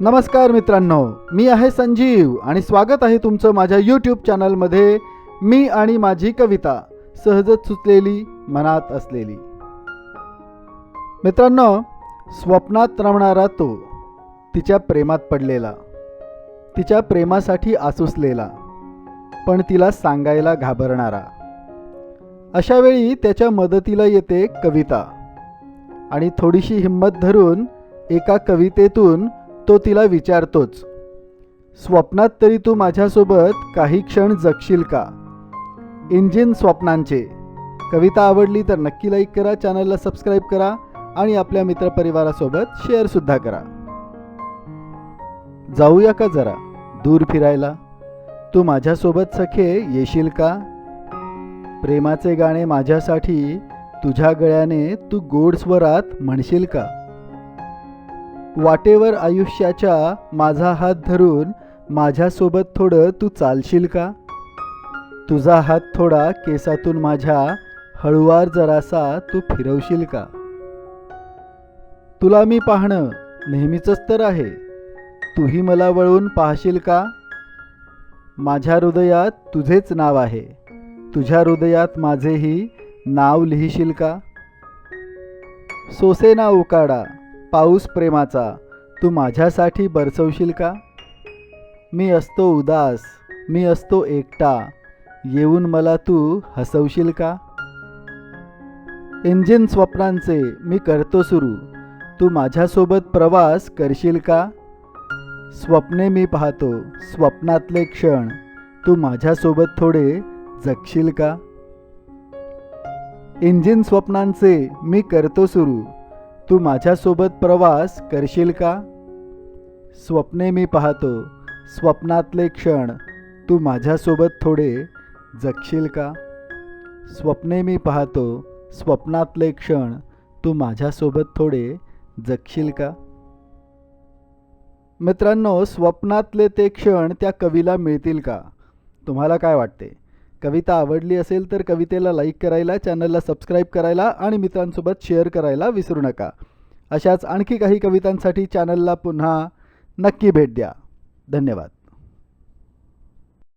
नमस्कार मित्रांनो मी आहे संजीव आणि स्वागत आहे तुमचं माझ्या यूट्यूब चॅनलमध्ये मी आणि माझी कविता सहजच सुचलेली मनात असलेली. मित्रांनो स्वप्नात रमणारा तो तिच्या प्रेमात पडलेला. तिच्या प्रेमासाठी आसुसलेला पण तिला सांगायला घाबरणारा. अशावेळी त्याच्या मदतीला येते कविता. आणि थोडीशी हिंमत धरून एका कवितेतून तो तिला विचारतोच स्वप्नात तरी तू माझ्यासोबत काही क्षण जगशील का? इंजिन स्वप्नांचे. कविता आवडली तर नक्की लाईक करा चॅनलला सबस्क्राईब करा आणि आपल्या मित्रपरिवारासोबत शेअरसुद्धा करा. जाऊया का जरा? दूर फिरायला? तू माझ्यासोबत सखे येशील का? प्रेमाचे गाणे माझ्यासाठी तुझ्या गळ्याने तू गोड स्वरात म्हणशील का? वाटेवर आयुष्याच्या माझा हात धरून माझ्यासोबत थोडं तू चालशील का? तुझा हात थोडा केसातून माझ्या हळुवार जरासा तू फिरवशील का? तुला मी पाहणं नेहमीचंच तर आहे. तूही मला वळून पाहशील का? माझ्या हृदयात तुझेच नाव आहे. तुझ्या हृदयात माझेही नाव लिहिशील का? सोसेना उकाडा. पाऊस प्रेमाचा तू माझ्यासाठी बरसवशील का? मी असतो उदास मी असतो एकटा येऊन मला तू हसवशील का? इंजिन स्वप्नांचे मी करतो सुरू तू माझ्यासोबत प्रवास करशील का? स्वप्ने मी पाहतो स्वप्नातले क्षण तू माझ्यासोबत थोडे जगशील का? इंजिन स्वप्नांचे मी करतो सुरू तू माझ्यासोबत प्रवास करशील का? स्वप्ने मी पाहतो स्वप्नातले क्षण तू माझ्यासोबत थोडे जगशील का? स्वप्ने मी पाहतो स्वप्नातले क्षण तू माझ्यासोबत थोडे जगशील का? मित्रांनो स्वप्नातले ते क्षण त्या कवीला मिळतील का? तुम्हाला काय वाटते? कविता आवडली असेल तर कवितेला लाईक करायला चॅनलला सबस्क्राईब करायला आणि मित्रांसोबत शेअर करायला विसरू नका. अशाच आणखी काही कवितांसाठी चॅनलला पुन्हा नक्की भेट द्या. धन्यवाद.